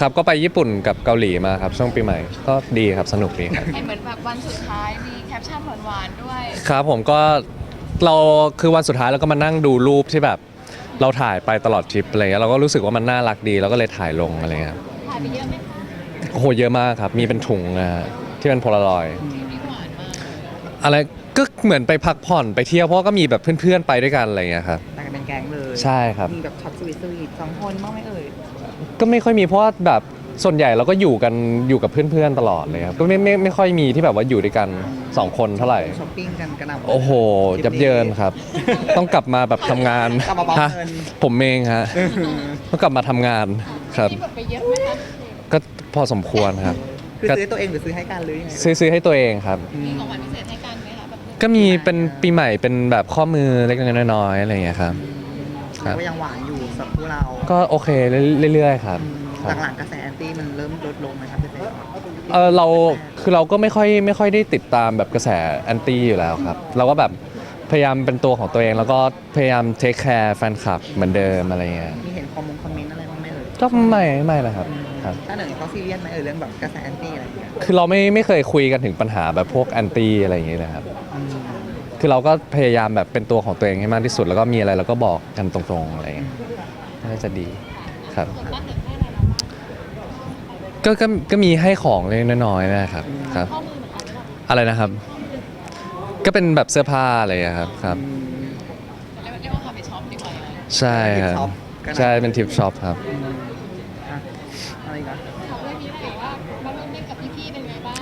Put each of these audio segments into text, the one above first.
ครับก็ไปญี่ปุ่นกับเกาหลีมาครับช่วงปีใหม่ก็ดีครับสนุกดีครับ เห็นเหมือนแบบวันสุดท้ายมีแคปชั่นหวานๆด้วย ครับผมก็เราคือวันสุดท้ายเราก็มานั่งดูรูปที่แบบ เราถ่ายไปตลอดทริปอะไรเงี้ยเราก็รู้สึกว่ามันน่ารักดีเราก็เลยถ่ายลงอะไรเงี้ยครับถ่ายไปเยอะไหมคะโอ้โหเยอะมากครับ มีเป็นถุงนะฮะที่เป็นโพลารอยด์มีหวานมากอะไรก็เหมือนไปพักผ่อนไปเที่ยวเพราะว่าก็มีแบบเพื่อนๆไปด้วยกันอะไรเงี้ยครับ แต่งกันเป็นแก๊งเลยใช่ครับ มีแบบช็อตสวีทสวีทสองคนบ้างไหมเอ่ย ก็ไม่ค่อยมีเพราะว่าแบบส่วนใหญ่เราก็อยู่กันอยู่กับเพื่อนๆตลอดเลยครับก็ไม่ไม่ไม่ค่อยมีที่แบบว่าอยู่ด้วยกันสองคนเท่าไหร่ ช้อปปิ้งกันกระหน่ำ โอ้โห ยับเยินครับ ต้องกลับมาแบบทำงานกลับมาบอกฮะเงิน ผมเองฮะต้องกลับมาทำงานครับ ที่หมดไปเยอะไหมคะก็พอสมควรครับคือก็ซื้อตัวเองหรือซื้อให้กันหรือยังไงซื้อซื้อให้ตัวเองครับ มีของขวัญพิเศษให้กันไหมคะแบบก็มีเป็นปีใหม่เป็นแบบข้อมือเล็กๆน้อยๆอะไรอย่างเงี้ยครับ ครับ ก็ยังหวานอยู่ สำหรับพวกเราก็โอเคเรื่อยๆครับครับหลังๆกระแสแอนตี้มันเริ่มลดลงไหมครับพี่เต้เออเราคือเราก็ไม่ค่อยไม่ค่อยได้ติดตามแบบกระแสแอนตี้อยู่แล้วครับ เราก็แบบพยายามเป็นตัวของตัวเอง แล้วก็พยายามเทคแคร์แฟนคลับเหมือนเดิมอะไรเงี้ยมีเห็นคอมมงคอมเมนต์อะไรบ้างไหมเอ่ยก็ไม่ไม่เลยครับครับ ถ้าหนึ่งเขาซีเรียสไหมเอ่ยเรื่องแบบกระแสแอนตี้อะไรอย่างเงี้ยคือเราไม่ไม่เคยคุยกันถึงปัญหาแบบพวกแอนตี้อะไรอย่างเงี้ยนะครับอืมคือเราก็พยายามแบบเป็นตัวของตัวเองให้มากที่สุด แล้วก็มีอะไรเราก็บอกกันตรงๆอะไรอย่างเงี้ย น่าจะดีครับส่วนมากเด็กให้อะไรเราบ้างก็ก็ก็มีให้ของเล็กๆน้อยๆนะครับครับข้อมือเหมือนกันแบบอะไรนะครับ ก็เป็นแบบเสื้อผ้าอะไรอย่างเงี้ยครับครับ เรียกว่าเรียกว่าพาไปช็อปดีกว่าใช่ครับ ใช่เป็นทิปช็อปครับอะอะไรอีกันถามเรื่องนี้หน่อยว่ามาร่วมเล่นกับพี่ๆเป็นไงบ้าง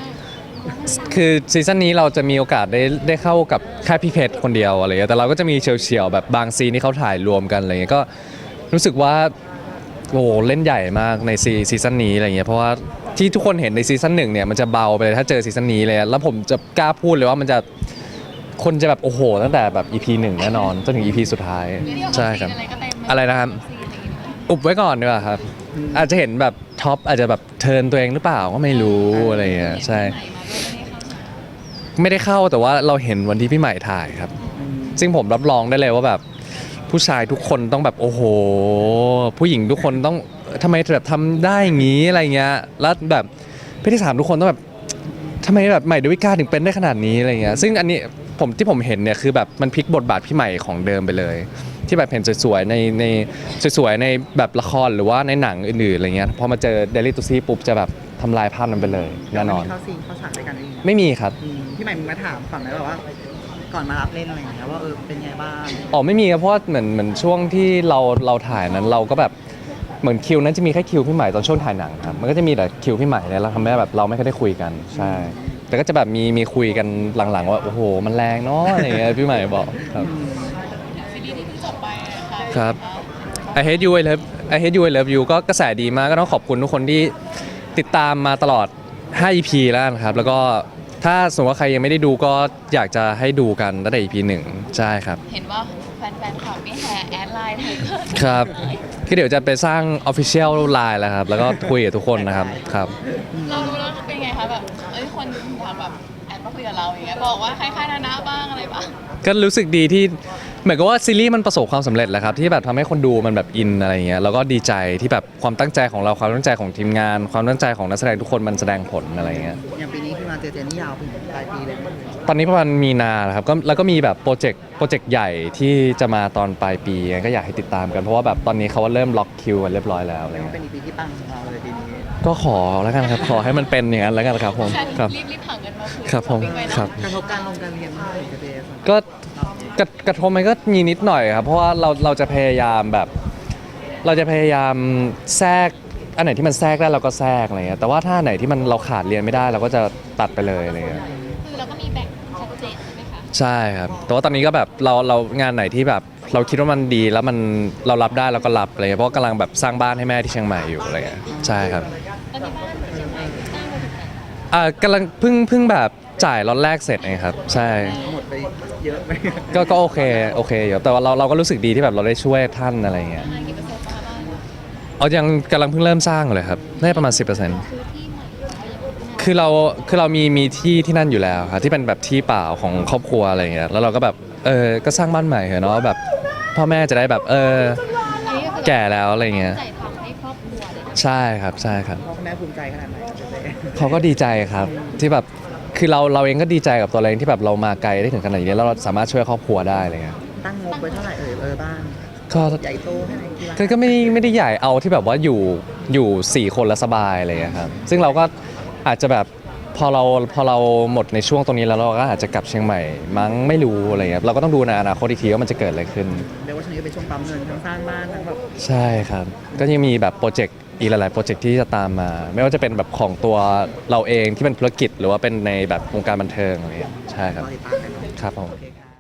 คือซีซั่นนี้เราจะมีโอกาสได้ได้เข้ากับแค่พี่เพชรคนเดียวอะไรเงี้ยแต่เราก็จะมีเฉียวๆแบบบางซีนที่เขาถ่ายรวมกันอะไรเงี้ยก็ รู้สึกว่าโอ้โหเล่นใหญ่มากในซีซีซั่นนี้อะไรเงี้ยเพราะว่าที่ทุกคนเห็นในซีซั่นหนึ่งเนี่ยมันจะเบาไปเลยถ้าเจอซีซั่นนี้เลยอะแล้วผมจะกล้าพูดเลยว่ามันจะคนจะแบบโอ้โห ตั้งแต่แบบ EP หนึ่งแน่นอนจนถึง EP สุดท้ายใช่ครับ อะไรก็เต็มอะไรนะครับ อุบไว้ก่อนดีกว่าครับ อาจจะเห็นแบบท็อปอาจจะแบบเทิร์นตัวเองหรือเปล่าก็ไม่รู้อะไรเงี้ยใช่ ไม่ได้เข้าแต่ว่าเราเห็นวันที่พี่ใหม่ถ่ายครับ ซึ่งผมรับรองได้เลยว่าแบบ ผู้ชายทุกคนต้องแบบโอ้โห ผู้หญิงทุกคนต้องทำไมแบบทำได้อย่างนี้อะไรเงี้ยแล้วแบบเพศที่สามทุกคนต้องแบบทำไมแบบใหม่ดาวิกาถึงเป็นได้ขนาดนี้อะไรเงี้ยซึ่งอันนี้ผมที่ผมเห็นเนี่ยคือแบบมันพลิกบทบาทพี่ใหม่ของเดิมไปเลย ที่แบบเห็นสวยๆในในสวยๆในแบบละครหรือว่าในหนังอื่นๆอะไรเงี้ยพอมาเจอเดลิตูซี่ปุ๊บจะแบบทำลายภาพนั้นไปเลยแน่นอน เข้าซีนเข้าฉากด้วยกันเองไม่มีครับอืมพี่ใหม่มึงมาถามก่อนไหมแบบว่า ก่อนมารับเล่นอะไรอย่างเงี้ยว่าเออเป็นไงบ้าง อ๋อไม่มีครับเพราะว่าเหมือนเหมือนช่วงที่เราเราถ่ายนั้นเราก็แบบเหมือนคิวนั้นจะมีแค่คิวพี่ใหม่ตอนช่วงถ่ายหนังครับมันก็จะมีแต่คิวพี่ใหม่เนี่ยเราทำให้แบบเราไม่ค่อยได้คุยกันใช่ แต่ก็จะแบบมีมีคุยกันหลังๆ ว่าโอ้โหมันแรงเนาะอะไรเงี้ยพี่ใหม่บอกครับซีรีส์ที่เพิ่งจบไปนะคะครับ I hate you I love I hate you I love you ก็กระแสดีมากก็ต้องขอบคุณทุกคนที่ติดตามมาตลอด 5 EP แล้วกันครับ แล้วก็ ถ้าสมมติว่าใครยังไม่ได้ดูก็อยากจะให้ดูกันตั้งแต่ EP หนึ่งใช่ครับ เห็นว่าแฟนๆขับมีแห่แอดไลน์ไทเกอร์ครับก็เดี๋ยวจะไปสร้าง Official Line แล้วครับ แล้วก็คุยกับทุกคนนะครับครับ เรารู้แล้วเป็นไงคะแบบเอ้ยคนถามแบบแอดมาคุยกับเราอย่างเงี้ยบอกว่าคล้ายๆนานาบ้างอะไรบ้างก็รู้สึกดีที่เหมือนกับว่าซีรีส์มันประสบความสำเร็จแล้วครับที่แบบทำให้คนดูมันแบบอินอะไรเงี้ยแล้วก็ดีใจที่แบบความตั้งใจของเราความตั้งใจของทีมงาน ความตั้งใจของนักแสดงทุกคนมันแสดงผลอะไรเงี้ย อย่างปีนี้พี่มา เจอเจนนี่ยาวถึงปลายปีเลยไหมตอนนี้ประมาณมีนาแหละครับก็แล้วก็มีแบบโปรเจกต์โปรเจกต์ใหญ่ที่จะมาตอนปลายปีก็อยากให้ติดตามกันเพราะว่าแบบตอนนี้เขาเริ่มล็อกคิวกันเรียบร้อยแล้วอะไรเรียกว่าเงี้เป็นยอีพีที่ปังของเราเลยปีนี้ก็ขอแล้วกันครับขอให้มันเป็นอย่างนั้นแล้วกันครับผมครับ รีบรีบหาเงินมาคืนครับผมวิ่งไปนะครับ กระทบการลงการเรียนมากเลยกระเจสก็กระกระทบมันก็มีนิดหน่อยครับ เพราะว่าเราเราจะพยายามแบบ เราจะพยายามแทรก อันไหนที่มันแทรกได้เราก็แทรกอะไรเงี้ยแต่ว่าถ้าอันไหนที่มันเราขาดเรียนไม่ได้เราก็จะตัดไปเลยอะไรเงี้ยคือเราก็มีแบ่งชัดเจนใช่ไหมคะใช่ครับแต่ว่าตอนนี้ก็แบบเราเรางานไหนที่แบบ เราคิดว่ามันดีแล้วมันเรารับได้เราก็รับอะไรเงี้ยเพราะว่ากำลังแบบสร้างบ้านให้แม่ที่เชียงใหม่อยู่อะไรเงี้ยใช่ครับตอนนี้บ้านที่เชียงใหม่สร้างมาถึงไหนอ่ากำลังเพิ่งเพิ่งแบบจ่ายล็อตแรกเสร็จเองครับ ใช่หมดไปเยอะไหมก็ก็โอเคโอเคอยู่แต่ว่าเราเราก็รู้สึกดีที่แบบเราได้ช่วยท่านอะไรเงี้ยประมาณกี่เเอายังกำลังเพิ่งเริ่มสร้างเลยครับน่าจะประมาณ 10%คือที่ใหม่คือเราคือเรามีมีที่ที่นั่นอยู่แล้วครับที่เป็นแบบที่เปล่าของครอบครัวอะไรเงี้ยแล้วเราก็แบบเออก็สร้างบ้านใหม่เหรอะเนาะแบบพ่อแม่จะได้แบบเอออันนี้ก็คือแก่แล้วอะไรเงี้ยใจทำให้ครอบครัวได้ทใช่ครับใช่ครับ พ่อคุณแม่ภูมิใจขนาดไหนครับเจเจเขาก็ดีใจครับที่แบบคือเราเราเองก็ดีใจกับตัวเราเองที่แบบเรามาไกลได้ถึงขนาดนี้แล้วเราสามารถช่วยครอบครัวได้อะไรเงี้ยตั้งงบไว้เท่าไหร่เอ่ยเออบ้าน ก็ใหญ่โตแค่ไหนกี่ล้านก็ก็ไม่ได้ไม่ได้ใหญ่เอาที่แบบว่าอยู่อยู่สี่คนแล้วสบายอะไรเงี้ยครับซึ่งเราก็อาจจะแบบพอเราพอเราหมดในช่วงตรงนี้แล้วเราก็อาจจะกลับเชียงใหม่มั้งไม่รู้อะไรเงี้ยเราก็ต้องดูในอนาคตอีกทีว่ามันจะเกิดอะไรขึ้นเรียกว่าช่วงนี้ก็เป็นช่วงปั๊มเงินทั้งสร้างบ้านทั้งแบบใช่ครับ ก็ยังมีแบบโปรเจกต์อีกหลายๆโปรเจกต์ที่จะตามมา ไม่ว่าจะเป็นแบบของตัวเราเองที่เป็นธุรกิจหรือว่าเป็นในแบบวงการบันเทิงอะไรเงี้ยใช่ครรับอติดตามกันเนาะครับผม โอเคครับ